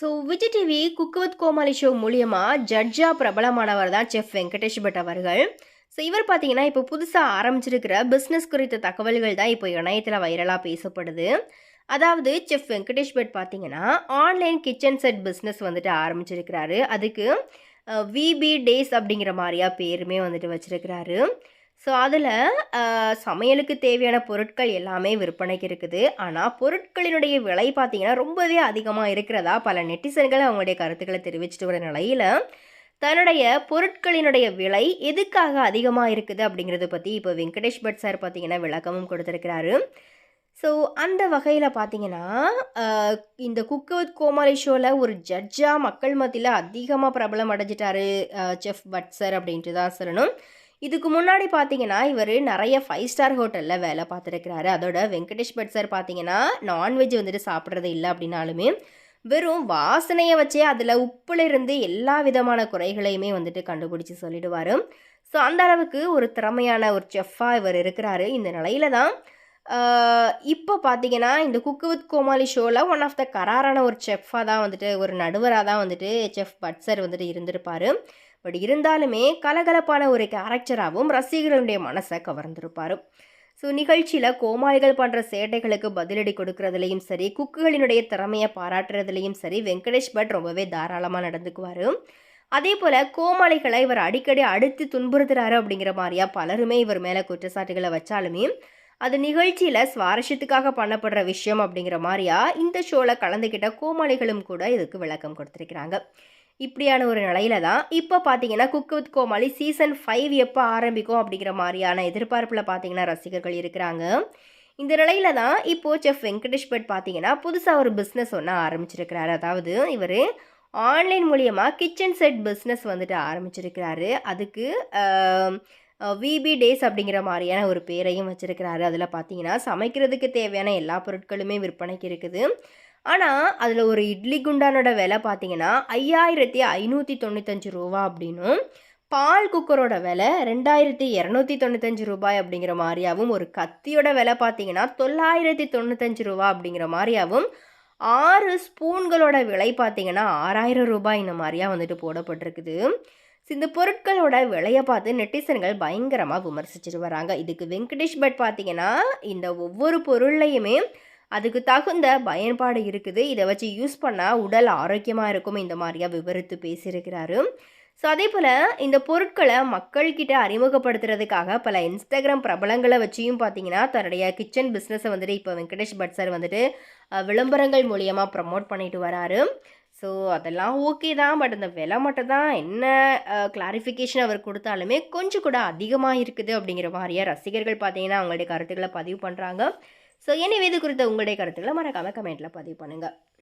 So Vijay TV cook with Komali show மூலியமாக ஜட்ஜாக பிரபலமானவர் தான் செஃப் வெங்கடேஷ் பட் அவர்கள். ஸோ இவர் பார்த்தீங்கன்னா இப்போ புதுசாக ஆரம்பிச்சிருக்கிற பிஸ்னஸ் குறித்த தகவல்கள் தான் இப்போ இணையத்தில் வைரலாக பேசப்படுது. அதாவது செஃப் வெங்கடேஷ் பட் பார்த்தீங்கன்னா ஆன்லைன் கிச்சன் செட் பிஸ்னஸ் வந்துட்டு ஆரம்பிச்சிருக்கிறாரு. அதுக்கு விபி டேஸ் அப்படிங்கிற மாதிரியா பேருமே வந்துட்டு வச்சிருக்கிறாரு. ஸோ அதில் சமையலுக்கு தேவையான பொருட்கள் எல்லாமே விற்பனைக்கு இருக்குது. ஆனால் பொருட்களினுடைய விலை பார்த்திங்கன்னா ரொம்பவே அதிகமாக இருக்கிறதா பல நெட்டிசன்கள் அவங்களுடைய கருத்துக்களை தெரிவிச்சிட்டு வர நிலையில் தன்னுடைய பொருட்களினுடைய விலை எதுக்காக அதிகமாக இருக்குது அப்படிங்கிறத பற்றி இப்போ வெங்கடேஷ் பட் சார் பார்த்தீங்கன்னா விளக்கமும் கொடுத்துருக்கிறாரு. ஸோ அந்த வகையில் பார்த்தீங்கன்னா இந்த குக் வித் கோமாளி ஷோவில் ஒரு ஜட்ஜாக மக்கள் மத்தியில் அதிகமாக பிரபலம் அடைஞ்சிட்டாரு செஃப் பட் சார் அப்படின்ட்டு தான் சொல்லணும். இதுக்கு முன்னாடி பார்த்தீங்கன்னா இவர் நிறைய ஃபைவ் ஸ்டார் ஹோட்டலில் வேலை பார்த்துருக்கிறாரு. அதோட வெங்கடேஷ் பட் சார் பார்த்தீங்கன்னா நான்வெஜ் வந்துட்டு சாப்பிட்றது இல்லை அப்படின்னாலுமே வெறும் வாசனையை வச்சே அதில் உப்புலேருந்து எல்லா விதமான குறைகளையுமே வந்துட்டு கண்டுபிடிச்சி சொல்லிடுவார். ஸோ அந்த அளவுக்கு ஒரு திறமையான ஒரு செஃப்பாக இவர் இருக்கிறாரு. இந்த நிலையில தான் இப்போ பார்த்தீங்கன்னா இந்த குக்கு வித் கோமாளி ஷோவில் ஒன் ஆஃப் த கராரான ஒரு செஃப்பாக தான் வந்துட்டு ஒரு நடுவராக தான் வந்துட்டு செஃப் பட்சர் வந்துட்டு இருந்திருப்பார். பட் இருந்தாலுமே கலகலப்பான ஒரு கேரக்டராகவும் ரசிகர்களுடைய மனசை கவர்ந்திருப்பார். ஸோ நிகழ்ச்சியில் கோமாளிகள் பண்ணுற சேட்டைகளுக்கு பதிலடி கொடுக்கறதுலையும் சரி குக்குகளினுடைய திறமையை பாராட்டுறதுலையும் சரி வெங்கடேஷ் பட் ரொம்பவே தாராளமாக நடந்துக்குவார். அதே போல் கோமாளிகளை இவர் அடிக்கடி அடுத்து துன்புறுத்துறாரு அப்படிங்கிற மாதிரியா பலருமே இவர் மேலே குற்றச்சாட்டுகளை வச்சாலுமே அது நிகழ்ச்சியில் சுவாரஸ்யத்துக்காக பண்ணப்படுற விஷயம் அப்படிங்கிற மாதிரியா இந்த ஷோவில் கலந்துக்கிட்ட கோமாளிகளும் கூட இதுக்கு விளக்கம் கொடுத்துருக்கிறாங்க. இப்படியான ஒரு நிலையில தான் இப்போ பார்த்தீங்கன்னா cook with Komali season five எப்போ ஆரம்பிக்கும் அப்படிங்கிற மாதிரியான எதிர்பார்ப்பில் பார்த்தீங்கன்னா ரசிகர்கள் இருக்கிறாங்க. இந்த நிலையில தான் இப்போ செஃப் வெங்கடேஷ் பட் பார்த்தீங்கன்னா புதுசாக ஒரு பிஸ்னஸ் ஒன்று ஆரம்பிச்சிருக்கிறாரு. அதாவது இவர் ஆன்லைன் மூலியமாக கிச்சன் செட் பிஸ்னஸ் வந்துட்டு ஆரம்பிச்சிருக்கிறாரு. அதுக்கு விபி டேஸ் அப்படிங்கிற மாதிரியான ஒரு பேரையும் வச்சுருக்கிறாரு. அதில் பார்த்தீங்கன்னா சமைக்கிறதுக்கு தேவையான எல்லா பொருட்களுமே விற்பனைக்கு இருக்குது. ஆனால் அதில் ஒரு இட்லி குண்டானோட விலை பார்த்தீங்கன்னா ஐயாயிரத்தி ஐநூற்றி தொண்ணூத்தஞ்சு ரூபா அப்படின்னும் பால் குக்கரோட விலை ரெண்டாயிரத்தி இரநூத்தி தொண்ணூத்தஞ்சு ரூபாய் அப்படிங்கிற மாதிரியாவும் ஒரு கத்தியோட விலை பார்த்தீங்கன்னா தொள்ளாயிரத்தி தொண்ணூத்தஞ்சு ரூபா அப்படிங்கிற மாதிரியாகவும் ஆறு ஸ்பூன்களோட விலை பார்த்தீங்கன்னா ஆறாயிரம் ரூபாய் இந்த மாதிரியா வந்துட்டு போடப்பட்டிருக்குது. இந்த பொருட்களோட விலையை பார்த்து நெட்டிசன்கள் பயங்கரமாக விமர்சிச்சுட்டு வராங்க. இதுக்கு வெங்கடேஷ் பட் பார்த்தீங்கன்னா இந்த ஒவ்வொரு பொருள்லையுமே அதுக்கு தகுந்த பயன்பாடு இருக்குது. இதை வச்சு யூஸ் பண்ணால் உடல் ஆரோக்கியமாக இருக்கும் இந்த மாதிரியா விவரித்து பேசியிருக்கிறாரு. ஸோ அதே போல் இந்த பொருட்களை மக்கள்கிட்ட அறிமுகப்படுத்துறதுக்காக பல இன்ஸ்டாகிராம் பிரபலங்களை வச்சியும் பார்த்தீங்கன்னா தன்னுடைய கிச்சன் பிஸ்னஸை வந்துட்டு இப்போ வெங்கடேஷ் பட் சார் வந்துட்டு விளம்பரங்கள் மூலியமாக ப்ரமோட் பண்ணிட்டு வராரு. ஸோ அதெல்லாம் ஓகே தான். பட் அந்த விலை மட்டும் தான். என்ன கிளாரிஃபிகேஷன் அவர் கொடுத்தாலுமே கொஞ்சம் கூட அதிகமாக இருக்குது அப்படிங்கிற மாதிரியாக ரசிகர்கள் பார்த்தீங்கன்னா அவங்களுடைய கருத்துக்களை பதிவு பண்ணுறாங்க ஸோ எனவே இது குறித்த உங்களுடைய கருத்துக்களை மறக்காமல் கமெண்ட்டில் பதிவு பண்ணுங்கள்